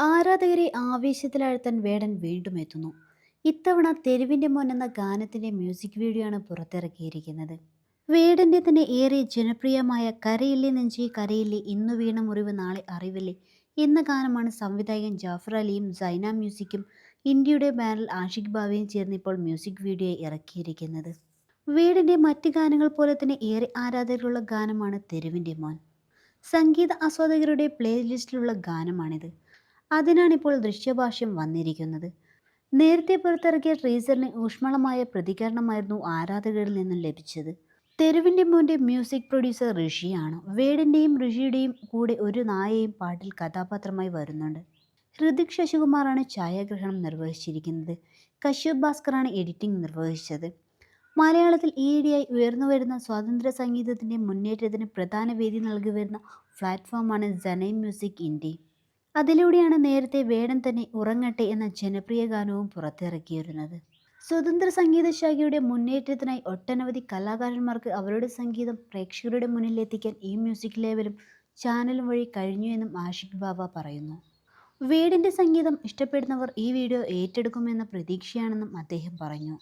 ആരാധകരെ ആവേശത്തിലാഴ്ത്താൻ വേടൻ വീണ്ടും എത്തുന്നു. ഇത്തവണ തെരുവിന്റെ മോൻ എന്ന ഗാനത്തിന്റെ മ്യൂസിക് വീഡിയോ ആണ് പുറത്തിറക്കിയിരിക്കുന്നത്. വേടന്റെ തന്നെ ഏറെ ജനപ്രിയമായ കരയില്ലേ നെഞ്ചി കരയില്ലേ ഇന്നു വീണ മുറിവ് നാളെ അറിവില്ലേ എന്ന ഗാനമാണ് സംവിധായകൻ ജാഫർ അലിയും സൈന മ്യൂസിക്കും ഇന്ത്യയുടെ ബാനറിൽ ആഷിഖ് ഭാവിയും ചേർന്ന് ഇപ്പോൾ മ്യൂസിക് വീഡിയോ ഇറക്കിയിരിക്കുന്നത്. വീടിന്റെ മറ്റ് ഗാനങ്ങൾ പോലെ തന്നെ ഏറെ ആരാധകരുള്ള ഗാനമാണ് തെരുവിന്റെ മോൻ. സംഗീത ആസ്വാദകരുടെ പ്ലേലിസ്റ്റിലുള്ള ഗാനമാണിത്. അതിനാണിപ്പോൾ ദൃശ്യഭാഷ്യം വന്നിരിക്കുന്നത്. നേരത്തെ പുറത്തിറക്കിയ ട്രീസറിന് ഊഷ്മളമായ പ്രതികരണമായിരുന്നു ആരാധകരിൽ നിന്നും ലഭിച്ചത്. തെരുവിന്റെ മോന്റെ മ്യൂസിക് പ്രൊഡ്യൂസർ ഋഷിയാണ്. വേടിന്റെയും ഋഷിയുടെയും കൂടെ ഒരു നായയും പാട്ടിൽ കഥാപാത്രമായി വരുന്നുണ്ട്. ഹൃതിക് ശശികുമാറാണ് ഛായാഗ്രഹണം നിർവഹിച്ചിരിക്കുന്നത്. കശ്യപ് ഭാസ്കറാണ് എഡിറ്റിംഗ് നിർവഹിച്ചത്. മലയാളത്തിൽ ഈയിടെയായി ഉയർന്നു വരുന്ന സ്വാതന്ത്ര്യ സംഗീതത്തിന്റെ മുന്നേറ്റത്തിന് പ്രധാന വേദി നൽകി വരുന്ന പ്ലാറ്റ്ഫോമാണ് ജനൈ മ്യൂസിക് ഇന്ത്യ അതിലൂടെയാണ് നേരത്തെ വേടൻ തന്നെ ഉറങ്ങട്ടെ എന്ന ജനപ്രിയ ഗാനവും പുറത്തിറക്കിയിരുന്നത്. സ്വതന്ത്ര സംഗീത ശാഖയുടെ മുന്നേറ്റത്തിനായി ഒട്ടനവധി കലാകാരന്മാർക്ക് അവരുടെ സംഗീതം പ്രേക്ഷകരുടെ മുന്നിലെത്തിക്കാൻ ഈ മ്യൂസിക് ലേബലും ചാനലും വഴി കഴിഞ്ഞു എന്നും ആഷിഖ് ബാബ പറയുന്നു. വേടിന്റെ സംഗീതം ഇഷ്ടപ്പെടുന്നവർ ഈ വീഡിയോ ഏറ്റെടുക്കുമെന്ന പ്രതീക്ഷയാണെന്നും അദ്ദേഹം പറഞ്ഞു.